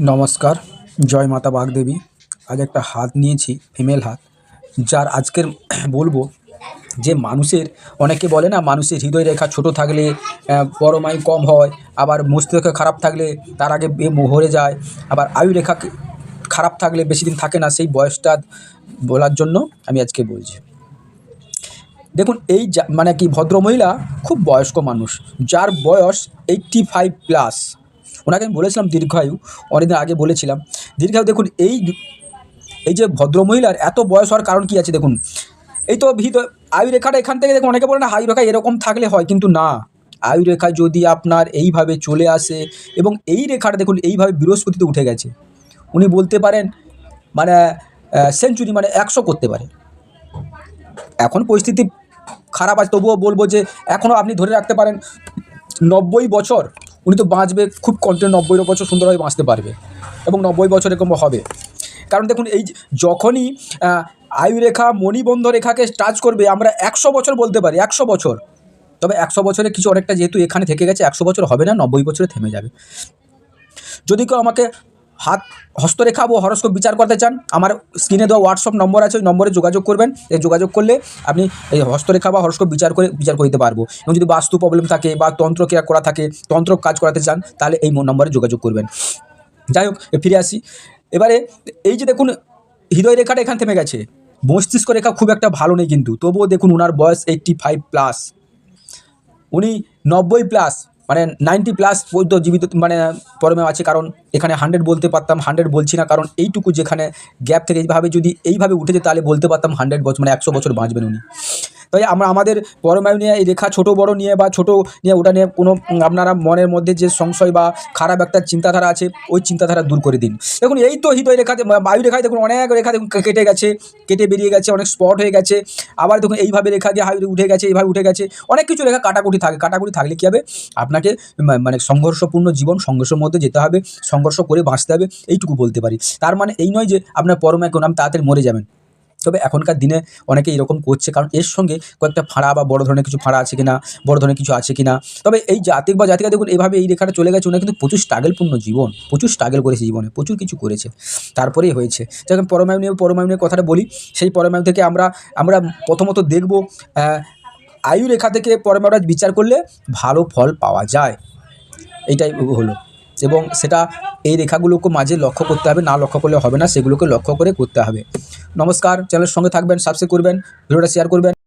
নমস্কার জয় মাতা বাগদেবী। আজ একটা হাত নিয়েছি ফিমেল হাত যার আজকের বলব যে মানুষের অনেকে বলে না মানুষের হৃদয় রেখা ছোট থাকলে আহ, পরমায়ু কম হয় আবার মস্তিষ্ক খারাপ থাকলে তার আগে মরে যায় আবার আয়ু রেখা খারাপ থাকলে বেশি দিন থাকে না সেই বয়সটা বলার জন্য আমি আজকে বলছি। দেখুন এই মানে কি ভদ্রমহিলা খুব বয়স্ক মানুষ যার বয়স এইট্টি ফাইভ প্লাস ওনাকে আমি বলেছিলাম দীর্ঘায়ু, অনেকদিন আগে বলেছিলাম। দীর্ঘায়ু দেখুন, এই এই যে ভদ্রমহিলার এত বয়স হওয়ার কারণ কি আছে দেখুন? এই তো ভিত আয়ু রেখাটা এখান থেকে দেখুন, অনেকে বলে না আয়ু রেখা এরকম থাকলে হয়, কিন্তু না। আয়ু রেখা যদি আপনার এইভাবে চলে আসে এবং এই রেখাটা দেখুন, এইভাবে বৃহস্পতিতে উঠে গেছে। উনি বলতে পারেন মানে সেঞ্চুরি মানে একশো করতে পারে। এখন পরিস্থিতি খারাপ আছে, তবুও বলব যে এখনও আপনি ধরে রাখতে পারেন, নব্বই বছর উনি তো বাঁচবে খুব কন্টিনিউ নব্বই বছর সুন্দরভাবে বাঁচতে পারবে এবং নব্বই বছর এরকম হবে। কারণ দেখুন, এই যখনই আয়ু আয়ুরেখা মণিবন্ধ রেখাকে টাচ করবে, আমরা একশো বছর বলতে পারি, একশো বছর। তবে একশো বছরে কিছু অনেকটা যেহেতু এখানে থেকে গেছে, একশো বছর হবে না, নব্বই বছরে থেমে যাবে। যদি কেউ আমাকে হাত হস্তরেখা ও হরস্কোপ বিচার করতে চান, আমার স্ক্রিনে দেওয়া হোয়াটসঅ্যাপ নম্বর আছে, ওই নম্বরে যোগাযোগ করবেন। এই যোগাযোগ করলে আপনি এই হস্তরেখা বা হরস্কোপ বিচার করে বিচার করে দিতে পারব। এবং যদি বাস্তু প্রবলেম থাকে বা তন্ত্র ক্রিয়া করা থাকে, তন্ত্র কাজ করাতে চান, তাহলে এই নম্বরে যোগাযোগ করবেন। যাই হোক ফিরে আসি। এবারে এই যে দেখুন, হৃদয় রেখাটা এখান থেমে গেছে। মস্তিষ্ক রেখা খুব একটা ভালো নেই কিন্তু। তবুও দেখুন ওনার বয়স এইট্টি ফাইভ প্লাস উনি নব্বই প্লাস মানে নাইনটি প্লাস পর্যন্ত জীবিত মানে পরমে আছে। কারণ এখানে হান্ড্রেড বলতে পারতাম হান্ড্রেড বলছি না। কারণ এইটুকু যেখানে গ্যাপ থেকে এইভাবে যদি এইভাবে উঠেছে, তাহলে বলতে পারতাম হান্ড্রেড বছর মানে একশো বছর বাঁচবেন উনি। তাই আমরা আমাদের পরমায়ু নিয়ে এই রেখা ছোট, বড় নিয়ে বা ছোট নিয়ে ওটা নিয়ে কোনো আপনারা মনের মধ্যে যে সংশয় বা খারাপ একটা চিন্তাধারা আছে, ওই চিন্তাধারা দূর করে দিন। দেখুন, এই তো হৃদয় রেখাতে বায়ু রেখায় দেখুন, অনেক রেখা দেখুন কেটে গেছে, কেটে বেরিয়ে গেছে, অনেক স্পট হয়ে গেছে। আবার দেখুন, এইভাবে রেখা দিয়ে উঠে গেছে, এইভাবে উঠে গেছে। অনেক কিছু রেখা কাটাকুটি থাকে, কাটাকুটি থাকলে কী হবে? আপনাকে মানে সংঘর্ষপূর্ণ জীবন, সংঘর্ষের মধ্যে যেতে হবে, সংঘর্ষ করে বাঁচতে হবে, এইটুকু বলতে পারি। তার মানে এই নয় যে আপনার পরমায় কোনো নাম তাড়াতাড়ি মরে যাবেন। তবে এখনকার দিনে অনেকে এরকম করছে, কারণ এর সঙ্গে কয়েকটা ফাঁড়া বা বড় ধরনের কিছু ফাঁড়া আছে কিনা, বড় ধরনের কিছু আছে কিনা। তবে এই জাতিক বা জাতিকা দেখুন এইভাবে এই রেখাটা চলে গেছে, ওনার কিন্তু প্রচুর স্ট্রাগলপূর্ণ জীবন, প্রচুর স্ট্রাগল করেছে জীবনে, প্রচুর কিছু করেছে। তারপরেই হয়েছে। যখন পরমায়ু নিয়ে পরমায়ু নিয়ে কথাটা বলি, সেই পরমায়ু থেকে আমরা আমরা প্রথমত দেখব আয়ু রেখা থেকে পরমায়ুরা বিচার করলে ভালো ফল পাওয়া যায়। এইটাই হলো। এবং সেটা এই রেখাগুলোকে মাঝে লক্ষ্য করতে হবে, না লক্ষ্য করলে হবে না, সেগুলোকে লক্ষ্য করে করতে হবে। নমস্কার চ্যানেলের সঙ্গে থাকবেন সাবস্ক্রাইব করবেন ভিডিওটা শেয়ার করবেন।